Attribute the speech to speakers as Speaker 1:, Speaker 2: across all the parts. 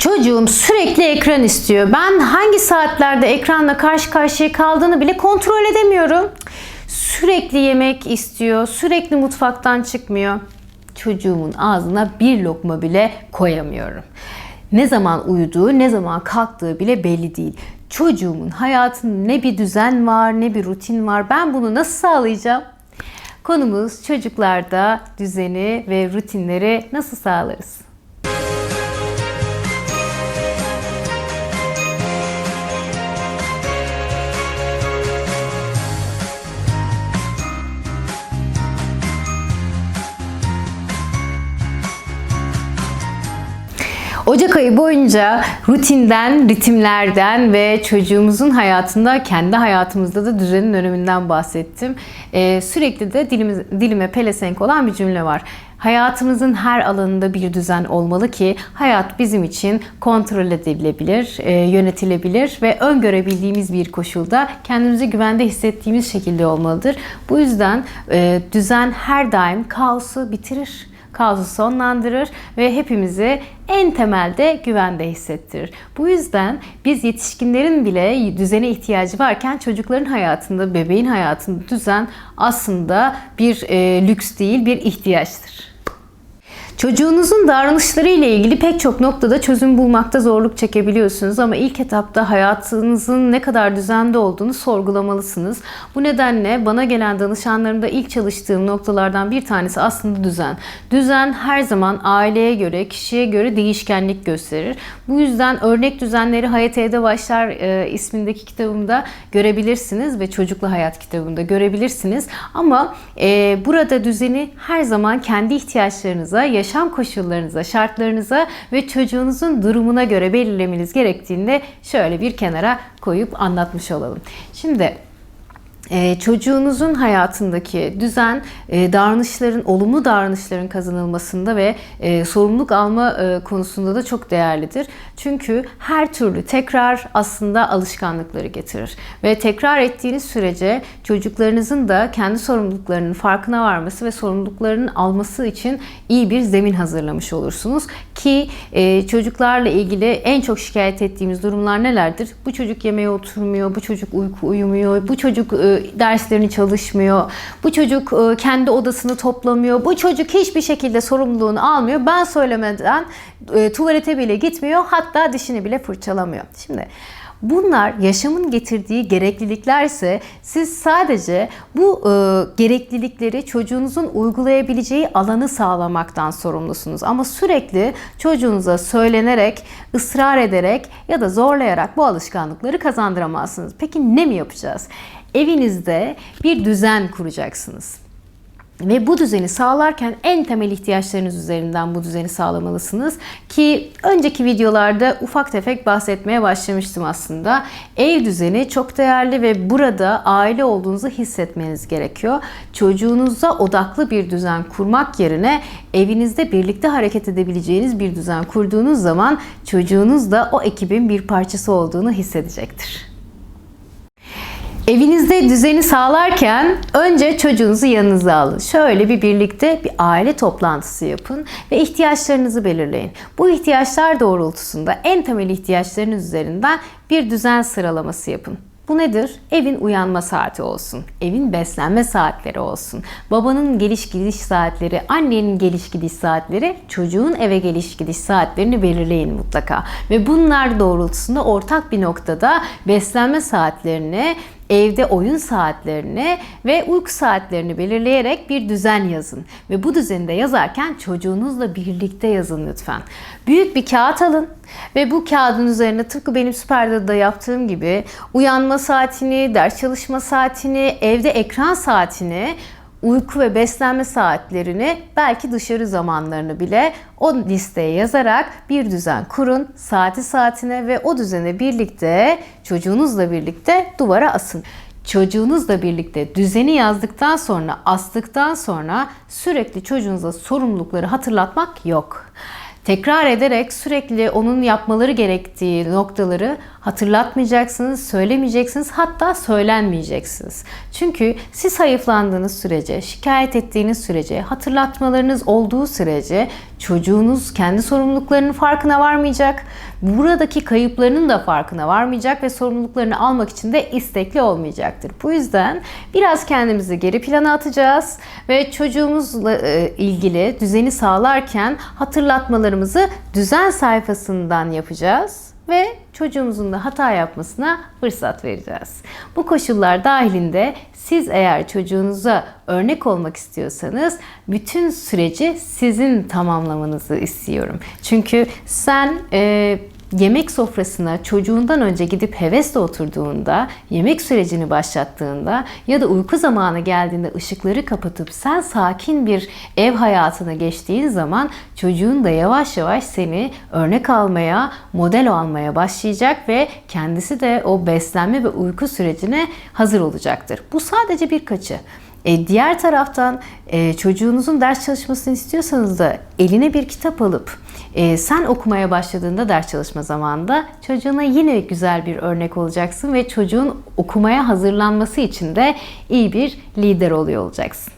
Speaker 1: Çocuğum sürekli ekran istiyor. Ben hangi saatlerde ekranla karşı karşıya kaldığını bile kontrol edemiyorum. Sürekli yemek istiyor, sürekli mutfaktan çıkmıyor. Çocuğumun ağzına bir lokma bile koyamıyorum. Ne zaman uyuduğu, ne zaman kalktığı bile belli değil. Çocuğumun hayatında ne bir düzen var, ne bir rutin var. Ben bunu nasıl sağlayacağım? Konumuz çocuklarda düzeni ve rutinleri nasıl sağlarız? Ocak ayı boyunca rutinden, ritimlerden ve çocuğumuzun hayatında, kendi hayatımızda da düzenin öneminden bahsettim. Ee, sürekli de dilimiz, dilime pelesenk olan bir cümle var. Hayatımızın her alanında bir düzen olmalı ki hayat bizim için kontrol edilebilir, e, yönetilebilir ve öngörebildiğimiz bir koşulda kendimizi güvende hissettiğimiz şekilde olmalıdır. Bu yüzden e, düzen her daim kaosu bitirir kaosu sonlandırır ve hepimizi en temelde güvende hissettirir. Bu yüzden biz yetişkinlerin bile düzene ihtiyacı varken çocukların hayatında, bebeğin hayatında düzen aslında bir e, lüks değil, bir ihtiyaçtır. Çocuğunuzun davranışları ile ilgili pek çok noktada çözüm bulmakta zorluk çekebiliyorsunuz ama ilk etapta hayatınızın ne kadar düzende olduğunu sorgulamalısınız. Bu nedenle bana gelen danışanlarımda ilk çalıştığım noktalardan bir tanesi aslında düzen. Düzen her zaman aileye göre, kişiye göre değişkenlik gösterir. Bu yüzden örnek düzenleri Hayat Evde Başlar e, ismindeki kitabımda görebilirsiniz ve Çocuklu Hayat kitabında görebilirsiniz. Ama e, burada düzeni her zaman kendi ihtiyaçlarınıza, yaşam koşullarınıza, şartlarınıza ve çocuğunuzun durumuna göre belirlemeniz gerektiğinde şöyle bir kenara koyup anlatmış olalım. Şimdi ee, çocuğunuzun hayatındaki düzen e, davranışların, olumlu davranışların kazanılmasında ve e, sorumluluk alma e, konusunda da çok değerlidir. Çünkü her türlü tekrar aslında alışkanlıkları getirir. Ve tekrar ettiğiniz sürece çocuklarınızın da kendi sorumluluklarının farkına varması ve sorumluluklarının alması için iyi bir zemin hazırlamış olursunuz. Ki e, çocuklarla ilgili en çok şikayet ettiğimiz durumlar nelerdir? Bu çocuk yemeğe oturmuyor, bu çocuk uyku uyumuyor, bu çocuk e, derslerini çalışmıyor. Bu çocuk e, kendi odasını toplamıyor. Bu çocuk hiçbir şekilde sorumluluğunu almıyor. Ben söylemeden e, tuvalete bile gitmiyor. Hatta dişini bile fırçalamıyor. Şimdi Bunlar yaşamın getirdiği gerekliliklerse siz sadece bu e, gereklilikleri çocuğunuzun uygulayabileceği alanı sağlamaktan sorumlusunuz. Ama sürekli çocuğunuza söylenerek, ısrar ederek ya da zorlayarak bu alışkanlıkları kazandıramazsınız. Peki ne mi yapacağız? Evinizde bir düzen kuracaksınız. Ve bu düzeni sağlarken en temel ihtiyaçlarınız üzerinden bu düzeni sağlamalısınız. Ki önceki videolarda ufak tefek bahsetmeye başlamıştım aslında. Ev düzeni çok değerli ve burada aile olduğunuzu hissetmeniz gerekiyor. Çocuğunuza odaklı bir düzen kurmak yerine evinizde birlikte hareket edebileceğiniz bir düzen kurduğunuz zaman çocuğunuz da o ekibin bir parçası olduğunu hissedecektir. Evinizde düzeni sağlarken önce çocuğunuzu yanınıza alın. Şöyle bir birlikte bir aile toplantısı yapın ve ihtiyaçlarınızı belirleyin. Bu ihtiyaçlar doğrultusunda en temel ihtiyaçlarınız üzerinden bir düzen sıralaması yapın. Bu nedir? Evin uyanma saati olsun. Evin beslenme saatleri olsun. Babanın geliş gidiş saatleri, annenin geliş gidiş saatleri, çocuğun eve geliş gidiş saatlerini belirleyin mutlaka. Ve bunlar doğrultusunda ortak bir noktada beslenme saatlerini evde oyun saatlerini ve uyku saatlerini belirleyerek bir düzen yazın. Ve bu düzeni de yazarken çocuğunuzla birlikte yazın lütfen. Büyük bir kağıt alın ve bu kağıdın üzerine tıpkı benim Süper'de yaptığım gibi uyanma saatini, ders çalışma saatini, evde ekran saatini uyku ve beslenme saatlerini belki dışarı zamanlarını bile o listeye yazarak bir düzen kurun. Saati saatine ve o düzene birlikte çocuğunuzla birlikte duvara asın. Çocuğunuzla birlikte düzeni yazdıktan sonra, astıktan sonra sürekli çocuğunuza sorumlulukları hatırlatmak yok. tekrar ederek sürekli onun yapmaları gerektiği noktaları hatırlatmayacaksınız, söylemeyeceksiniz, hatta söylenmeyeceksiniz. Çünkü siz hayıflandığınız sürece, şikayet ettiğiniz sürece, hatırlatmalarınız olduğu sürece çocuğunuz kendi sorumluluklarının farkına varmayacak. Buradaki kayıplarının da farkına varmayacak ve sorumluluklarını almak için de istekli olmayacaktır. Bu yüzden biraz kendimizi geri plana atacağız ve çocuğumuzla e, ilgili düzeni sağlarken hatırlatmalarımızı düzen sayfasından yapacağız ve çocuğumuzun da hata yapmasına fırsat vereceğiz. Bu koşullar dahilinde siz eğer çocuğunuza örnek olmak istiyorsanız bütün süreci sizin tamamlamanızı istiyorum. Çünkü sen e, yemek sofrasına çocuğundan önce gidip hevesle oturduğunda, yemek sürecini başlattığında ya da uyku zamanı geldiğinde ışıkları kapatıp sen sakin bir ev hayatına geçtiğin zaman çocuğun da yavaş yavaş seni örnek almaya, model almaya başlayacak ve kendisi de o beslenme ve uyku sürecine hazır olacaktır. Bu sadece birkaçı. E, diğer taraftan e, çocuğunuzun ders çalışmasını istiyorsanız da eline bir kitap alıp e, sen okumaya başladığında ders çalışma zamanında çocuğuna yine güzel bir örnek olacaksın ve çocuğun okumaya hazırlanması için de iyi bir lider oluyor olacaksın.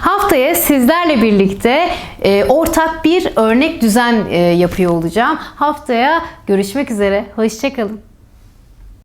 Speaker 1: Haftaya sizlerle birlikte e, ortak bir örnek düzen e, yapıyor olacağım. Haftaya görüşmek üzere. Hoşçakalın.